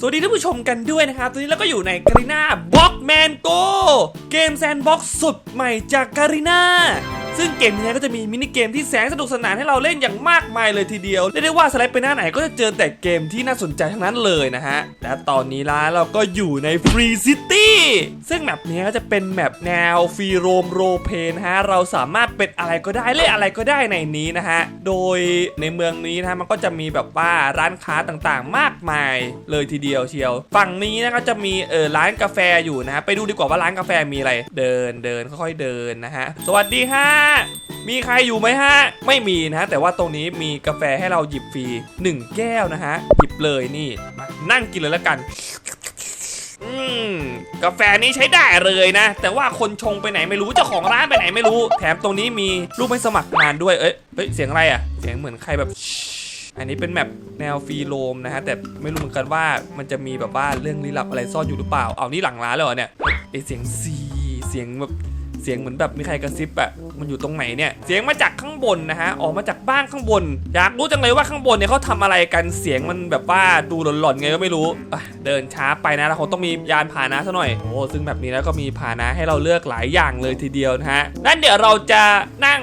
สวัสดีท่านผู้ชมกันด้วยนะครับตอนนี้เราก็อยู่ในการีนาบล็อกแมนโกเกมแซนบ็อกสุดใหม่จากการีนา ซึ่งเกมนี้ก็จะมีมินิเกมที่แสนสนุกสนานให้เราเล่นอย่างมากมายเลยทีเดียวเรียกได้ว่าสไลด์ไปหน้าไหนก็จะเจอแต่เกมที่น่าสนใจทั้งนั้นเลยนะฮะและตอนนี้ละเราก็อยู่ในฟรีซิตี้ซึ่งแมปนี้ก็จะเป็นแมปแนวฟรีโรมโรเพนฮะเราสามารถเป็นอะไรก็ได้เล่นอะไรก็ได้ในนี้นะฮะโดยในเมืองนี้นะฮะมันก็จะมีแบบว่าร้านค้าต่างๆ มากมายเลยทีเดียวเชียว ฝั่งนี้นะก็จะมีเออร้านกาแฟอยู่นะฮะไปดูดีกว่าว่าร้านกาแฟมีอะไร เดินเดินค่อยๆเดินนะฮะสวัสดีฮะมีใครอยู่ไหมฮะ ไม่มีนะฮะ แต่ว่าตรงนี้มีกาแฟให้เราหยิบฟรี 1 แก้วนะฮะ หยิบเลยนี่มานั่งกินเลยแล้วกันอืมกาแฟนี้ใช้ได้เลยนะ แต่ว่าคนชงไปไหนไม่รู้เจ้าของร้านไปไหนไม่รู้ แถมตรงนี้มีรูปให้สมัครงานด้วยเอ้ยเฮ้ยเสียงอะไรอะ เสียงเหมือนใครแบบอันนี้เป็นแมปแนวฟรีโรมนะฮะ แต่ไม่รู้เหมือนกันว่ามันจะมีแบบว่าเรื่องลี้ลับอะไรซ่อนอยู่หรือเปล่า เอานี่หลังร้านเลยเหรอเนี่ยไอเสียงซีเสียงแบบ เสียงเหมือนแบบมีใครกระซิบอะมันอยู่ตรงไหนเนี่ยเสียงมาจากข้างบนนะฮะออกมาจากบ้านข้างบน อยากรู้จังเลยว่าข้างบนเนี่ยเขาทำอะไรกันเสียงมันแบบว่าดูหลอนๆไงก็ไม่รู้เดินช้าไปนะเราคงต้องมียานพาหนะซะหน่อยโอ้ซึ่งแบบนี้แล้วก็มีพาหนะให้เราเลือกหลายอย่างเลยทีเดียวนะฮะนั่นเดี๋ยวเราจะนั่ง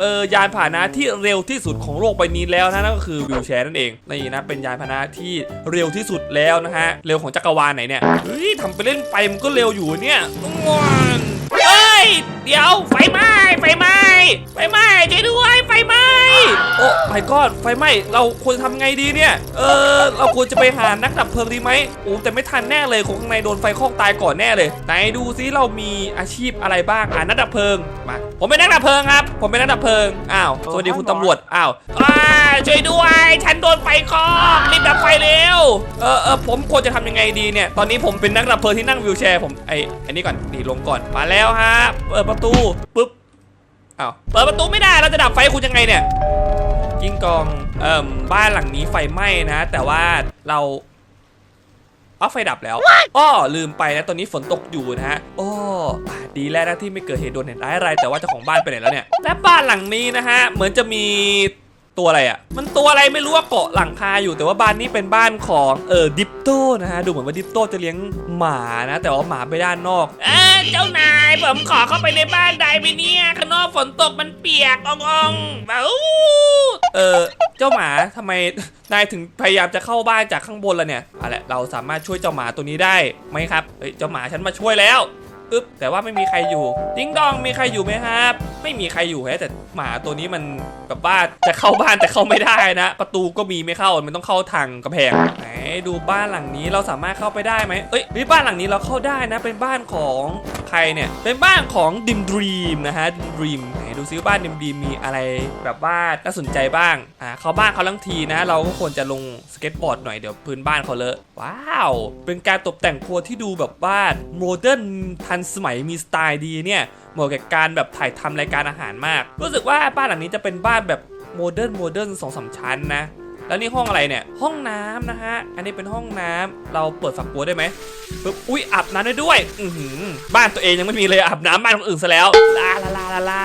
เออยานพาหนะที่เร็วที่สุดของโลกใบนี้แล้วนะนั่นก็คือวิวแชร์นั่นเองนี่นะเป็นยานพาหนะที่เร็วที่สุดแล้วนะฮะเร็วของจักรวาลไหนเนี่ยเฮ้ยทำไปเล่นไปมันก็เร็วอยู่เนี่ยงอน เดี๋ยวไฟไหม้ ไฟไหม้ไฟไหม้ช่วยด้วยไฟไหม้โอ้ไม่ก็ไฟไหม้เราควรทำไงดีเนี่ยเออเราควรจะไปหานักดับเพลิงดีไหมโอ้แต่ไม่ทันแน่เลยคงข้างในโดนไฟคอกตายก่อนแน่เลยไหนดูซิเรามีอาชีพอะไรบ้างอ่านักดับเพลิงมาผมเป็นนักดับเพลิงครับ ผมเป็นนักดับเพลิงอ้าวสวัสดีคุณตำรวจอ้าวอ้าช่วยด้วย ฉันโดนไฟคอกรีบดับไฟเร็วเออเออผมควรจะทำยังไงดีเนี่ยตอนนี้ผมเป็นนักดับเพลิงที่นั่งวิวแชร์ผมไออันนี้ก่อนนี่ลงก่อนมาแล้วฮะเปิดประตูปุ๊บ อ้าวเปิดประตูไม่ได้เราจะดับไฟคุณยังไงเนี่ยกิ้งกองเอ่มบ้านหลังนี้ไฟไหม้นะ แต่ว่าเราเอาไฟดับแล้วอ้อลืมไปนะตอนนี้ฝนตกอยู่นะฮะโอ้อะดีแล้วนะที่ไม่เกิดเหตุโดนเห็นร้ายอะไรแต่ว่าเจ้าของบ้านไปไหนแล้วเนี่ยและบ้านหลังนี้นะฮะเหมือนจะมี ตัวอะไรอะ่ะ มันตัวอะไรไม่รู้ว่าเกาะหลังคาอยู่แต่ว่าบ้านนี้เป็นบ้านของเออดิปโต้นะฮะดูเหมือนว่าดิปโต้จะเลี้ยงหมานะ แต่ว่าหมาไปด้านนอก เออเจ้านายผมขอเข้าไปในบ้านได้ไหมเนี่ยข้างนอกฝนตกมันเปียกอ่องๆแบบอู้เออเจ้าหมาทำไมนายถึงพยายามจะเข้าบ้านจากข้างบนแล้วเนี่ยเอาละเราสามารถช่วยเจ้าหมาตัวนี้ได้ไหมครับเฮ้ยเจ้าหมาฉันมาช่วยแล้ว อึ๊บแต่ว่าไม่มีใครอยู่ดิ้งดองมีใครอยู่ไหมครับ ไม่มีใครอยู่แฮะแต่หมาตัวนี้มันแบบว่าจะเข้าบ้านแต่เข้าไม่ได้นะ ประตูก็มีไม่เข้ามันต้องเข้าทางกระแพงไหนดูบ้านหลังนี้เราสามารถเข้าไปได้ไหมเอ้ยนี่บ้านหลังนี้เราเข้าได้นะ เป็นบ้านของใครเนี่ยเป็นบ้านของดิมดรีมนะฮะดิมดรีม ดูซิวบ้านดิมดีมมีอะไรแบบว่าน่าสนใจบ้างอ่าเขาบ้านเขาทั้งทีนะ เราก็ควรจะลงสเก็ตบอร์ดหน่อยเดี๋ยวพื้นบ้านเขาเลอะว้าว เป็นการตกแต่งครัวที่ดูแบบว่าโมเดิร์นทันสมัยมีสไตล์ดีเนี่ยเหมาะกับการแบบถ่ายทำรายการอาหารมาก รู้สึกว่าบ้านหลังนี้จะเป็นบ้านแบบโมเดิร์นโมเดิร์นสองสามชั้นนะแล้วนี่ห้องอะไรเนี่ย ห้องน้ำนะฮะ อันนี้เป็นห้องน้ำเราเปิดฝักบัวได้ไหมปึ๊บ อุ้ยอาบน้ำได้ด้วย อือหือ บ้านตัวเองยังไม่มีเลยอาบน้ำบ้านคนอื่นซะแล้ว ลาลาลาลา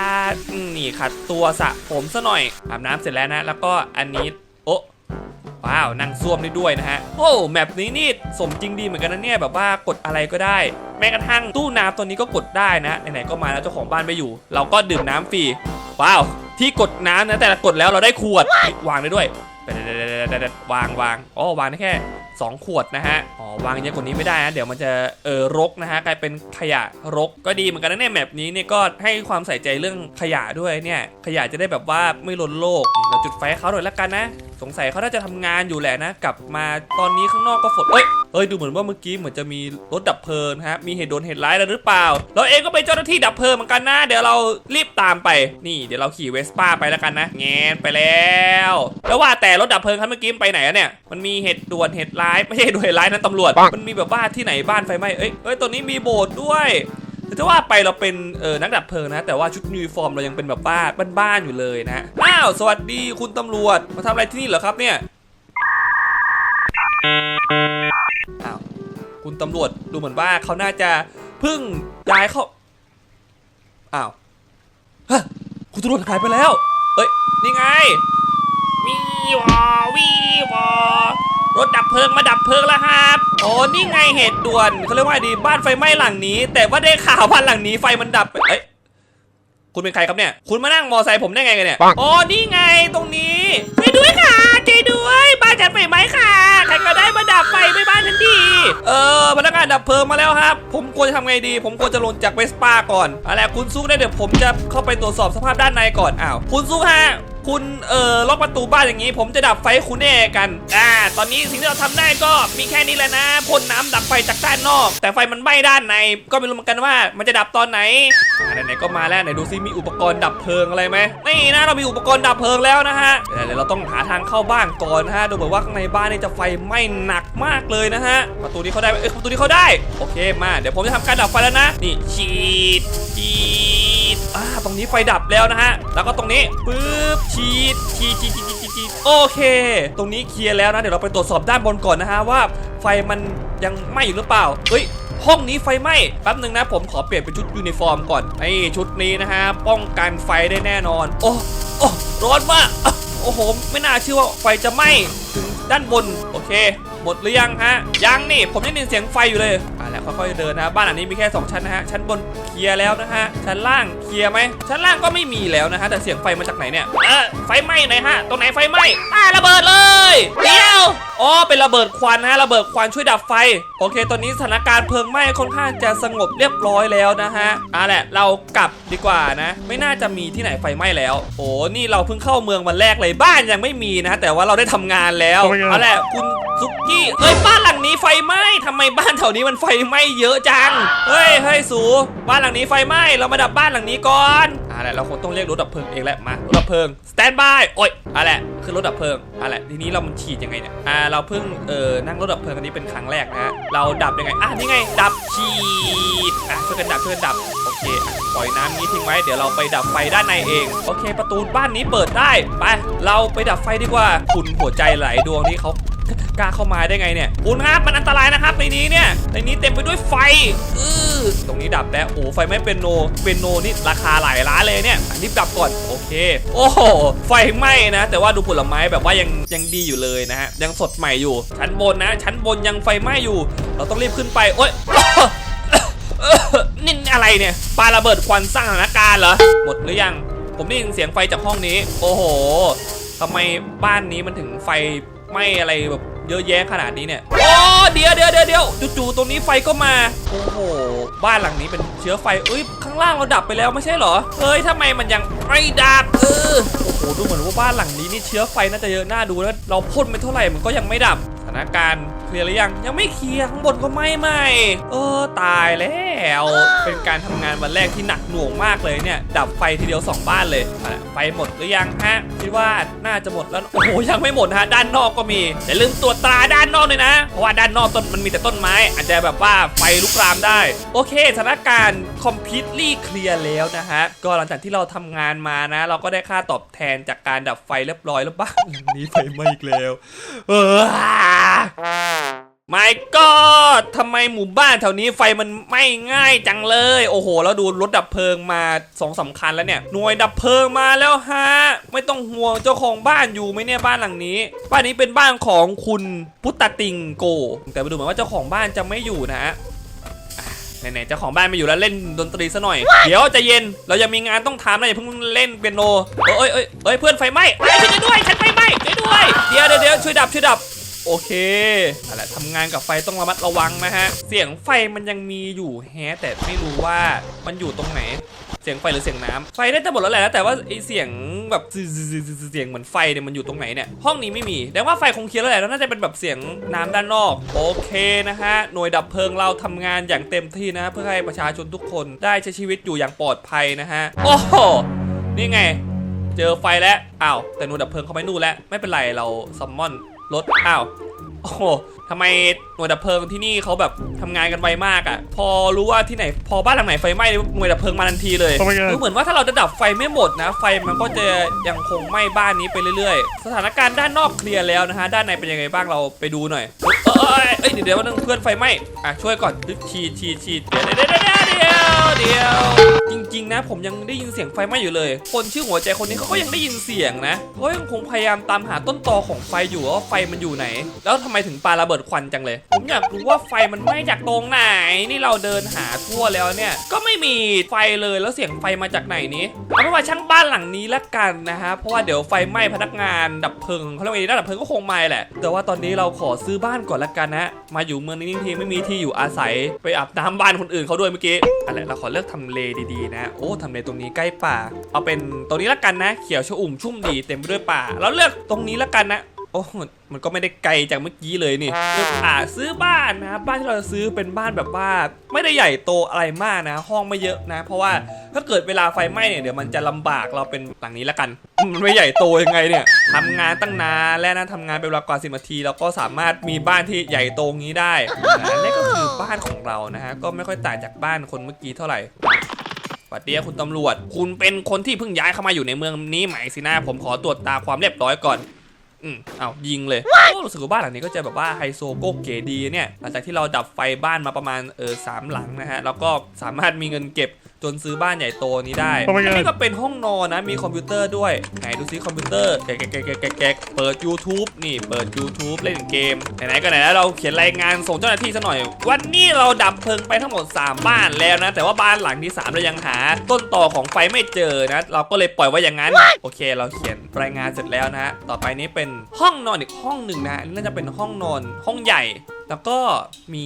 นี่ขัดตัวสระผมซะหน่อยอาบน้ำเสร็จแล้วนะ แล้วก็อันนี้โอะว้าวนั่งซ่วมได้ด้วยนะฮะ โอ้แมปนี้นี่สมจริงดีเหมือนกันนะเนี่ยแบบว่ากดอะไรก็ได้ แม้กระทั่งตู้น้ำตัวนี้ก็กดได้นะไหนๆก็มาแล้วเจ้าของบ้านไม่อยู่ เราก็ดื่มน้ำฟรีว้าวที่กดน้ำนะแต่กดแล้วเราได้ขวดวางได้ด้วยวางวางอ๋อวางได้แค่ 2 ขวดนะฮะ อ๋อ วางเยอะกว่านี้ไม่ได้นะเดี๋ยวมันจะเออรกนะฮะกลายเป็นขยะรกก็ดีเหมือนกันนะเนี่ยแมปนี้เนี่ยก็ให้ความใส่ใจเรื่องขยะด้วยเนี่ยขยะจะได้แบบว่าไม่ล้นโลก เราจุดไฟเขาหน่อยละกันนะ สงสัยเขาน่าจะทำงานอยู่แหละนะ กลับมาตอนนี้ข้างนอกก็ฝนเอ้ยเอ้ยดูเหมือนว่าเมื่อกี้เหมือนจะมีรถดับเพลิงฮะมีเหตุโดนเหตุร้ายอะไรหรือเปล่า เราเองก็เป็นเจ้าหน้าที่ดับเพลิงเหมือนกันนะ เดี๋ยวเรารีบตามไปนี่เดี๋ยวเราขี่เวสป้าไปแล้วกันนะแงนไปแล้ว แล้วว่าแต่รถดับเพลิงคันเมื่อกี้ไปไหนอะเนี่ยมันมีเหตุด่วนเหตุร้ายไม่ใช่เหตุด่วนเหตุร้ายนะตำรวจ มันมีแบบว่าที่ไหนบ้านไฟไหม้เอ้ยเอ้ยตัวนี้มีโบสถ์ด้วยแต่ถ้าว่าไปเราเป็นเออนักดับเพลิงนะ แต่ว่าชุดยูนิฟอร์มเรายังเป็นแบบบ้านบ้านๆอยู่เลยนะอ้าวสวัสดีคุณตำรวจมาทำอะไรที่นี่เหรอครับเนี่ยอ้าวคุณตำรวจดูเหมือนว่าเขาน่าจะเพิ่งย้ายเข้าอ้าวฮะคุณตำรวจหายไปแล้ว เอ้ยนี่ไงวีวอวีวอ รถดับเพลิงมาดับเพลิงแล้วครับโอ้นี่ไงเหตุด่วนเขาเรียกว่าดีบ้านไฟไหม้หลังนี้ แต่ว่าได้ข่าวบ้านหลังนี้ไฟมันดับเอ้ยคุณเป็นใครครับเนี่ย คุณมานั่งมอไซค์ผมได้ไงกันเนี่ยปังอ๋อนี่ไงตรงนี้ช่วยด้วยค่ะช่วยด้วยบ้านฉันไฟไหม้ค่ะใครก็ได้มาดับไฟไม่บ้านฉันทีเออพนักงานดับเพลิงมาแล้วครับ ผมควรจะทำไงดี ผมควรจะลงจากเวสป้าก่อนอะไรคุณซุกได้เดี๋ยวผมจะเข้าไปตรวจสอบสภาพด้านในก่อนอ้าวคุณซุกฮะ คุณเอ่อล็อกประตูบ้านอย่างนี้ ผมจะดับไฟให้คุณแน่กันอ่าตอนนี้สิ่งที่เราทำได้ก็มีแค่นี้แหละนะพ่นน้ำดับไฟจากด้านนอก แต่ไฟมันไหม้ด้านใน ก็ไม่รู้เหมือนกันว่ามันจะดับตอนไหนอ่าไหนๆก็มาแล้วไหนดูซิมีอุปกรณ์ดับเพลิงอะไรไหมนี่นะเรามีอุปกรณ์ดับเพลิงแล้วนะฮะเดี๋ยวเราต้องหาทางเข้าบ้านก่อนนะฮะดูเหมือนว่าข้างในบ้านนี่จะไฟไหม้หนักมากเลยนะฮะประตูนี้เขาได้เอ้ยประตูนี้เขาได้โอเคมาเดี๋ยวผมจะทำการดับไฟแล้วนะนี่ฉีดฉีด อ่าตรงนี้ไฟดับแล้วนะฮะ แล้วก็ตรงนี้ปึ๊บฉีดฉีดฉีดฉีดฉีดฉีดโอเค ตรงนี้เคลียร์แล้วนะ เดี๋ยวเราไปตรวจสอบด้านบนก่อนนะฮะว่าไฟมันยังไหม้อยู่หรือเปล่า เฮ้ยห้องนี้ไฟไหม้แป๊บหนึ่งนะผมขอเปลี่ยนเป็นชุดยูนิฟอร์มก่อนไอ้ชุดนี้นะฮะป้องกันไฟได้แน่นอน โอ้โอ้ร้อนมากโอ้โหไม่น่าเชื่อว่าไฟจะไหม้ถึงด้านบนโอเค หมดหรือยังฮะยังนี่ผมยังได้ยินเสียงไฟอยู่เลย อะแล้วค่อยๆเดินนะบ้านหลังนี้มีแค่ 2 ชั้นนะฮะชั้นบนเคลียร์แล้วนะฮะชั้นล่างเคลียร์ไหมชั้นล่างก็ไม่มีแล้วนะฮะแต่เสียงไฟมาจากไหนเนี่ยเออไฟไหม้ไหนฮะตรงไหนไฟไหม้อ่าระเบิดเลยเดียวอ๋อเป็นระเบิดควันนะฮะระเบิดควันช่วยดับไฟ โอเค ตอนนี้สถานการณ์เพลิงไหม้ค่อนข้างจะสงบเรียบร้อยแล้วนะฮะอะแหละเรากลับดีกว่านะ ไม่น่าจะมีที่ไหนไฟไหม้แล้ว โอ้นี่เราเพิ่งเข้าเมืองวันแรกเลยบ้านยังไม่มีนะแต่ว่าเราได้ทำงานแล้วโอ้ยเอาแหละคุณซุกี้เอ้ยบ้านหลังนี้ไฟไหม้ทำไมบ้านแถวนี้มันไฟไหม้เยอะจัง เฮ้ยเฮ้ยสูบ้านหลังนี้ไฟไหม้เรามาดับบ้านหลังนี้ก่อนอะแหละเราคงต้องเรียกรถดับเพลิงเองแหละมารถดับเพลิงสแตนบายโอ้ยอะแหละคือรถดับเพลิงอะแหละทีนี้เรามันฉีดยังไงเนี่ยอ่าเราเพิ่งเอ่อนั่งรถดับเพลิงอันนี้เป็นครั้งแรกนะฮะเราดับยังไงอะนี่ไง ดับฉีดอะช่วยกันดับช่วยกันดับโอเคปล่อยน้ำนี้ทิ้งไว้เดี๋ยวเราไปดับไฟด้านในเองโอเค ประตูบ้านนี้เปิดได้ไปเราไปดับไฟดีกว่าคุณหัวใจไหลายดวงที่เขา กล้าเข้ามาได้ไงเนี่ยคุณครับมันอันตรายนะครับในนี้เนี่ยในนี้เต็มไปด้วยไฟอือตรงนี้ดับแล้วโอ้ไฟไม่เป็นโนเป็นโนนี่ราคาหลายล้านเลยเนี่ยรีบดับก่อนโอเค โอ้โหไฟไหม้นะ แต่ว่าดูผลไม้แบบว่ายังยังดีอยู่เลยนะฮะยังสดใหม่อยู่ ชั้นบนนะ ชั้นบนยังไฟไหม้อยู่ เราต้องรีบขึ้นไปโอ๊ยนี่อะไรเนี่ยปาระเบิดควันสร้างสถานการณ์เหรอหมดหรือยังผมได้ยินเสียงไฟจากห้องนี้ โอ้โหทำไมบ้านนี้มันถึงไฟ ไม่อะไรแบบเยอะแยะขนาดนี้เนี่ยโอ้เดี๋ยวเดี๋ยวเดี๋ยวเดี๋ยวจู่ๆตรงนี้ไฟก็มาโอ้โหบ้านหลังนี้เป็นเชื้อไฟเอ้ยข้างล่างเราดับไปแล้วไม่ใช่เหรอเฮ้ยทำไมมันยังไม่ดับเออโอ้โหดูเหมือนว่าบ้านหลังนี้นี่เชื้อไฟน่าจะเยอะน่าดูแล้วเราพ่นไปเท่าไหร่มันก็ยังไม่ดับสถานการณ์ เคลียร์หรือยัง ยังไม่เคลียร์ข้างบนก็ไม่ไหมเออตายแล้ว เป็นการทำงานวันแรกที่หนักหน่วงมากเลยเนี่ย ดับไฟทีเดียว 2 บ้านเลยไฟหมดหรือยังฮะคิดว่าน่าจะหมดแล้วโอ้โหยังไม่หมดฮะด้านนอกก็มีอย่าลืมตรวจตราด้านนอกเลยนะเพราะว่าด้านนอกต้นมันมีแต่ต้นไม้ อาจจะแบบว่าไฟลุกลามได้ โอเคสถานการณ์ คอมพิวลี่เคลียร์แล้วนะฮะ ก็หลังจากที่เราทำงานมานะ เราก็ได้ค่าตอบแทนจากการดับไฟเรียบร้อยแล้วบ้านหลังนี้ไฟไหม้อีกแล้ว เออไม่ก็ทำไมหมู่บ้านแถวนี้ไฟมันไหม้ง่ายจังเลย โอ้โห แล้วดูรถดับเพลิงมาสองสามคัญแล้วเนี่ย หน่วยดับเพลิงมาแล้วฮะ ไม่ต้องห่วงเจ้าของบ้านอยู่ไหมเนี่ยบ้านหลังนี้ บ้านนี้เป็นบ้านของคุณพุตตติงโก แต่ไปดูเหมือนว่าเจ้าของบ้านจะไม่อยู่นะฮะ ไหนๆเจ้าของบ้านไม่อยู่แล้วเล่นดนตรีซะหน่อย เดี๋ยวใจะเย็น เรายังมีงานต้องทำนะอย่าเพิ่งเล่นเปียโนเอ้ยเอ้ยเอ้ยเพื่อนไฟไหม้เอ้ยช่วยด้วย ฉันไฟไหม้ช่วยด้วย เดี๋ยวเดี๋ยวเดี๋ยวช่วยดับช่วยดับ โอเคเอาละทำงานกับไฟต้องระมัดระวังนะฮะ เสียงไฟมันยังมีอยู่แฮะแต่ไม่รู้ว่ามันอยู่ตรงไหน เสียงไฟหรือเสียงน้ำไฟน่าจะหมดแล้วแหละแต่ว่าไอเสียงแบบซึๆๆๆเสียงเหมือนไฟเนี่ยมันอยู่ตรงไหนเนี่ยห้องนี้ไม่มีแต่ว่าไฟคงเคลียร์แล้วแหละแล้วน่าจะเป็นแบบเสียงน้ำด้านนอกโอเคนะฮะหน่วยดับเพลิงเราทำงานอย่างเต็มที่นะ เพื่อให้ประชาชนทุกคนได้ใช้ชีวิตอยู่อย่างปลอดภัยนะฮะโอ้โหนี่ไง เจอไฟแล้วอ้าวแต่หน่วยดับเพลิงเขาไม่นู่นแล้วไม่เป็นไรเราซัมมอนรถอ้าว โอ้โหทำไมหน่วยดับเพลิงที่นี่เขาแบบทำงานกันไวมากอะ่ะ พอรู้ว่าที่ไหน พอบ้านหลังไหนไฟไหม้หน่วยดับเพลิงมาทันทีเลย Oh my god ดูเหมือนว่าถ้าเราจะดับไฟไม่หมดนะ ไฟมันก็จะยังคงไหม้บ้านนี้ไปเรื่อยๆ สถานการณ์ด้านนอกเคลียร์แล้วนะฮะ ด้านในเป็นยังไงบ้างเราไปดูหน่อย เอยเอ้ยเดี๋ยวเดี๋ยวนึงเพื่อนไฟไหม้อะช่วยก่อนฉีดฉีดฉีดเดี๋ยวเดี๋ยวเดี๋ยวเดี๋ยวเดี๋ยวจริงๆนะ ผมยังได้ยินเสียงไฟไหม้อยู่เลย คนชื่อหัวใจคนนี้เขาก็ยังได้ยินเสียงนะเขายังคงพยายามตามหาต้นตอของไฟอยู่ว่าไฟมันอยู่ไหน แล้วทำำไมถึงปาระเบิดควันจังเลย ผมอยากรู้ว่าไฟมันไหม้จากตรงไหน นี่เราเดินหาทั่วแล้วเนี่ยก็ไม่มีไฟเลยแล้วเสียงไฟมาจากไหนนี้เอาเป็นว่าช่างบ้านหลังนี้ละกันนะฮะเพราะว่าเดี๋ยวไฟไหม้พนักงานดับเพลิงเขาเรียกว่าดับเพลิงก็คงไหมแหละ แต่ว่าตอนนี้เราขอซื้อบ้านก่อนละกันนะมาอยู่เมืองนี้ทีไม่มีที่อยู่อาศัยไปอาบน้ำบ้านคนอื่นเขาด้วยเมื่อกี้อะไรเราขอเลือกทำเลดีๆนะ โอ้ทำเลตรงนี้ใกล้ป่า เอาเป็นตรงนี้ละกันนะ เขียวชอุ่มชุ่มดีเต็มไปด้วยป่า เราเลือกตรงนี้ละกันนะ โอ้มันก็ไม่ได้ไกลจากเมื่อกี้เลยนี่เลือกอ่าซื้อบ้านนะบ้านที่เราจะซื้อเป็นบ้านแบบว่า ไม่ได้ใหญ่โตอะไรมากนะ ห้องไม่เยอะนะ เพราะว่าถ้าเกิดเวลาไฟไหม้เนี่ยเดี๋ยวมันจะลำบากเราเป็นหลังนี้ละกันมันไม่ใหญ่โตยังไงเนี่ยทำงานตั้งนานและนะทำงานเป็นเวลากว่าสินาทีเราก็สามารถมีบ้านที่ใหญ่โตงี้ได้นะนี่ก็คือบ้านของเรานะฮะก็ไม่ค่อยต่างจากบ้านคนเมื่อกี้เท่าไหร่สวัสดีครับคุณตำรวจ คุณเป็นคนที่เพิ่งย้ายเข้ามาอยู่ในเมืองนี้ไหมสินะผมขอตรวจตาความเรียบร้อยก่อน อืมเอายิงเลยโอ้รู้สึกว่าบ้านหลังนี้ก็จะแบบว่าไฮโซโก้เก๋ดีเนี่ยหลังจากที่เราดับไฟบ้านมาประมาณเออสามหลังนะฮะแล้วก็สามารถมีเงินเก็บ จนซื้อบ้านใหญ่โตนี้ได้ Oh my god อันนี้ก็เป็นห้องนอนนะมีคอมพิวเตอร์ด้วยไหนดูซิคอมพิวเตอร์แกะแกะแกะแกะแกะแกะเปิด YouTube นี่เปิด YouTube เล่นเกมไหนๆก็ไหนแล้วเราเขียนรายงานส่งเจ้าหน้าที่ซะหน่อย วันนี้เราดับเพลิงไปทั้งหมด 3 บ้านแล้วนะ แต่ว่าบ้านหลังที่ 3 เรายังหา ต้นต่อของไฟไม่เจอนะ เราก็เลยปล่อยไว้อย่างนั้น โอเค เราเขียนรายงานเสร็จแล้วนะฮะต่อไปนี้เป็นห้องนอนอีกห้องหนึ่งนะอันนี้น่าจะเป็นห้องนอนห้องใหญ่ แล้วก็มี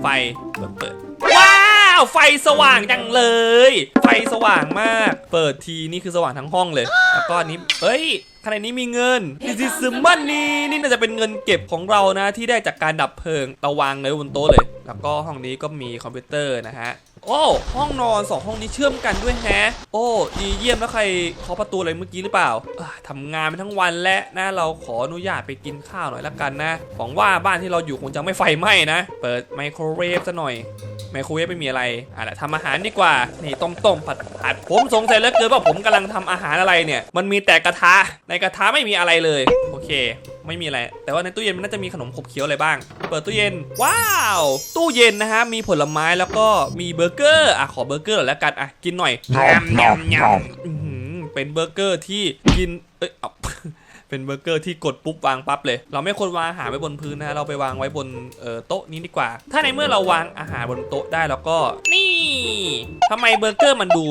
ไฟเปิดเปิดว้า วไฟสว่างจังเลย ไฟสว่างมาก เปิดทีนี่คือสว่างทั้งห้องเลย แล้วก็อันนี้เอ้ยข้างในนี้มีเงิน This is money นี่น่าจะเป็นเงินเก็บของเรานะที่ได้จากการดับเพลิงราวางเลยบนโต๊ะเลย แล้วก็ห้องนี้ก็มีคอมพิวเตอร์นะฮะ โอ้ห้องนอนสองห้องนี้เชื่อมกันด้วยแฮะ โอ้ดีเยี่ยมแล้วใครเคาะประตูอะไรเมื่อกี้หรือเปล่าอ่าทำงานไปทั้งวันและนะเราขออนุญาตไปกินข้าวหน่อยละกันนะหวังว่าบ้านที่เราอยู่คงจะไม่ไฟไหม้นะ เปิดไมโครเวฟซะหน่อย ไมโครเวฟไม่มีอะไรอะแหละทำอาหารดีกว่า นี่ต้มต้มผัดผัดผมสงสัยเหลือเกินว่าผมกำลังทำอาหารอะไรเนี่ย มันมีแต่กระทะ ในกระทะไม่มีอะไรเลย โอเค ไม่มีอะไร แต่ว่าในตู้เย็นมันน่าจะมีขนมขบเคี้ยวอะไรบ้าง เปิดตู้เย็น ว้าว ตู้เย็นนะฮะ มีผลไม้แล้วก็มีเบอร์เกอร์ อะ ขอเบอร์เกอร์หน่อยแล้วกัน อะ กินหน่อยยำยำยำอื้อหือเป็นเบอร์เกอร์ที่กิน เอ้ย เอาเป็นเบอร์เกอร์ที่กดปุ๊บวางปั๊บเลย เราไม่ควรวางอาหารไว้บนพื้นนะ เราไปวางไว้บนเอ่อโต๊ะนี้ดีกว่า ถ้าในเมื่อเราวางอาหารบนโต๊ะได้แล้วก็นี่ทำไมเบอร์เกอร์มันดู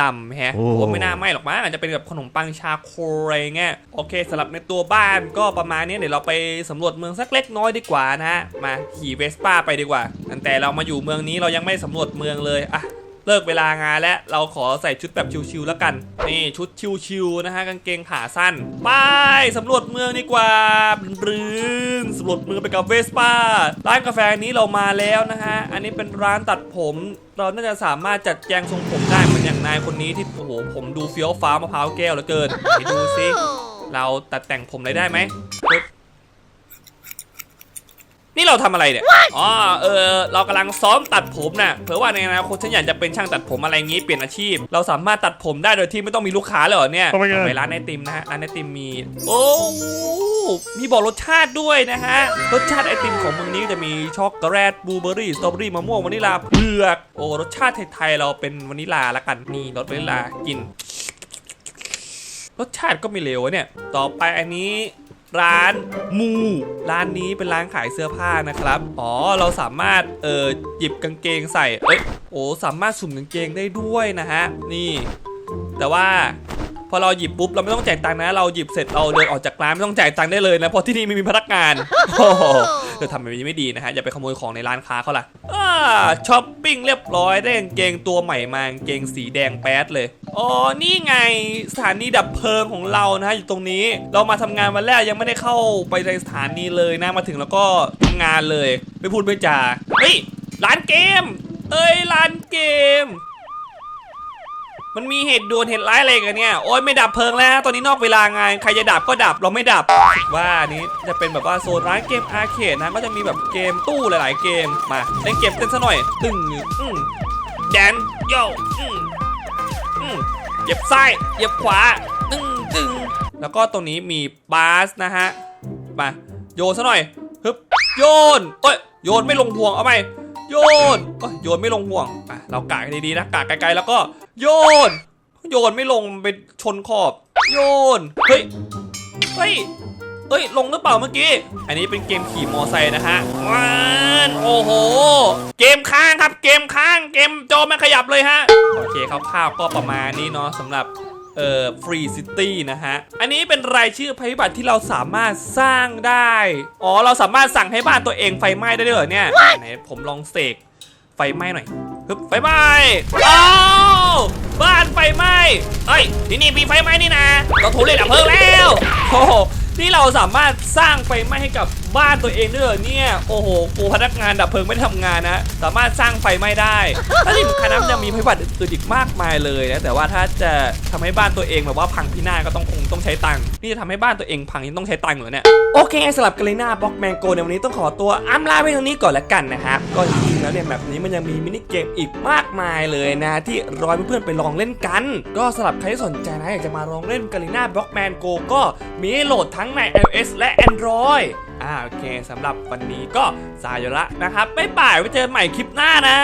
ดำๆแฮะโอ้ผมไม่น่าไหม่หรอกมั้งอาจจะเป็นแบบขนมปังชาโคอะไรเงี้ยโอเคสำหรับในตัวบ้านก็ประมาณนี้เดี๋ยวเราไปสำรวจเมืองสักเล็กน้อยดีกว่านะฮะมาขี่เวสป้าไปดีกว่าแต่เรามาอยู่เมืองนี้เรายังไม่สำรวจเมืองเลยอะ เลิกเวลางานแล้ว เราขอใส่ชุดแบบชิวๆแล้วกัน นี่ชุดชิวๆนะฮะกางเกงขาสั้น ไปสำรวจเมืองดีกว่าบรืนสำรวจเมืองไปกับเวสป้า ร้านกาแฟนี้เรามาแล้วนะฮะ อันนี้เป็นร้านตัดผมเราน่าจะสามารถจัดแจงทรงผมได้เหมือนอย่างนายคนนี้ที่โอ้โหผมดูเฟี้ยวฟ้ามะพร้าวแก้วเหลือเกินไปดูซิเราตัดแต่งผมอะไรได้ไหม นี่เราทำอะไรเนี่ย อ๋อ เออ เรากำลังซ้อมตัดผมน่ะเผื่อว่าในอนาคตฉันอยากจะเป็นช่างตัดผมอะไรงี้เปลี่ยนอาชีพ เราสามารถตัดผมได้โดยที่ไม่ต้องมีลูกค้าเลยเหรอเนี่ย Oh my god ไปร้านไอติมนะฮะ ร้านไอติมมี โอ้มีบอกรสชาติด้วยนะฮะ รสชาติไอติมของเมืองนี้จะมีช็อกโกแลตบลูเบอร์รี่ สตรอเบอรี่ มะม่วง วานิลาเผือก โอ้ รสชาติไทยๆเราเป็นวานิลาละกัน นี่รสวานิลา กิน รสชาติก็ไม่เลวอะเนี่ย ต่อไปอันนี้ ร้านมูร้านนี้เป็นร้านขายเสื้อผ้านะครับ อ๋อ เราสามารถเอ่อหยิบกางเกงใส่ เอ้ย โอ้ สามารถสุ่มกางเกงได้ด้วยนะฮะ นี่ แต่ว่า พอเราหยิบปุ๊บเราไม่ต้องจ่ายตังค์นะ เราหยิบเสร็จเราเดินออกจากร้านไม่ต้องจ่ายตังค์ได้เลยนะเพราะที่นี่ไม่มีพนักงานโอ้โหเธอทำแบบนี้ไม่ดีนะฮะอย่าไปขโมยของในร้านค้าเขาล่ะอ่าช้อปปิ้งเรียบร้อยได้กางเกงตัวใหม่มากางเกงสีแดงแป๊ดเลยอ๋อนี่ไงสถานีดับเพลิงของเรานะฮะอยู่ตรงนี้ เรามาทำงานวันแรกยังไม่ได้เข้าไปในสถานีเลยนะมาถึงแล้วก็ทำงานเลย ไม่พูดไม่จาเฮ้ยร้านเกม เอ้ยร้านเกม มันมีเหตุด่วนเหตุร้ายอะไรกันเนี่ย โอ้ยไม่ดับเพลิงแล้ว ตอนนี้นอกเวลางานใครจะดับก็ดับเราไม่ดับ ว่านี้จะเป็นแบบว่าโซนร้านเกมอาร์เคดนะ ก็จะมีแบบเกมตู้หลาย ๆ เกม มาเล่นเกมเต้นซะหน่อย ตึงอืมแดนโยอืมอืมเหยียบซ้ายเหยียบขวาตึงตึงแล้วก็ตรงนี้มีบาสนะฮะ มาโยนซะหน่อยฮึบโยนเอ้ยโยนไม่ลงห่วงเอาไหมโยนเอ้ยโยนไม่ลงห่วงอะเรากะกันดีๆนะกะไกลๆแล้วก็ โยน โยนไม่ลงไปชนขอบ โยน เฮ้ย เฮ้ยเอ้ย ลงหรือเปล่าเมื่อกี้ อันนี้เป็นเกมขี่มอไซค์นะฮะว้านโอ้โห เกมค้างครับ เกมค้าง เกมจอไม่ขยับเลยฮะ โอเคคร่าวๆก็ประมาณนี้เนาะสำหรับเอ่อฟรีซิตี้นะฮะ อันนี้เป็นรายชื่อภัยพิบัติที่เราสามารถสร้างได้ อ๋อ เราสามารถสั่งให้บ้านตัวเองไฟไหม้ได้ด้วยเหรอเนี่ย ไหนผมลองเสกไฟไหม้หน่อย ฮึบไฟไหม้อ้าวบ้านไฟไหม้เอ้ยที่นี่มีไฟไหม้นี่นะต้องโทรเรียกดับเพลิงแล้วโอ้โหนี่เราสามารถสร้างไฟไหม้ให้กับ บ้านตัวเองด้วยเหรอเนี่ย โอ้โหกูพนักงานดับเพลิงไม่ได้ทำงานนะ สามารถสร้างไฟไหม้ได้ถ้าที่คณะมันยังมีภัยพิบัติอื่นๆอีกมากมายเลยนะ แต่ว่าถ้าจะทำให้บ้านตัวเองแบบว่าพังพินาศก็ต้องคงต้องใช้ตังค์ นี่จะทำให้บ้านตัวเองพังยังต้องใช้ตังค์เหรอเนี่ย โอเคสำหรับกาลิน่าบล็อกแมงโกในวันนี้ต้องขอตัวอ้ำลาไปตรงนี้ก่อนละกันนะครับ ก็จริงๆแล้วเนี่ยแบบนี้มันยังมีมินิเกมอีกมากมายเลยนะ ที่รอให้เพื่อนๆไปลองเล่นกัน ก็สำหรับใครที่สนใจนะอยากจะมาลองเล่นกาลิน่าบล็อกแมนโกก็มีให้โหลดทั้งใน iOS และ Android อ่าโอเคสำหรับวันนี้ก็สายอยู่ละนะครับไม่ป่ายไว้เจอกันใหม่คลิปหน้านะ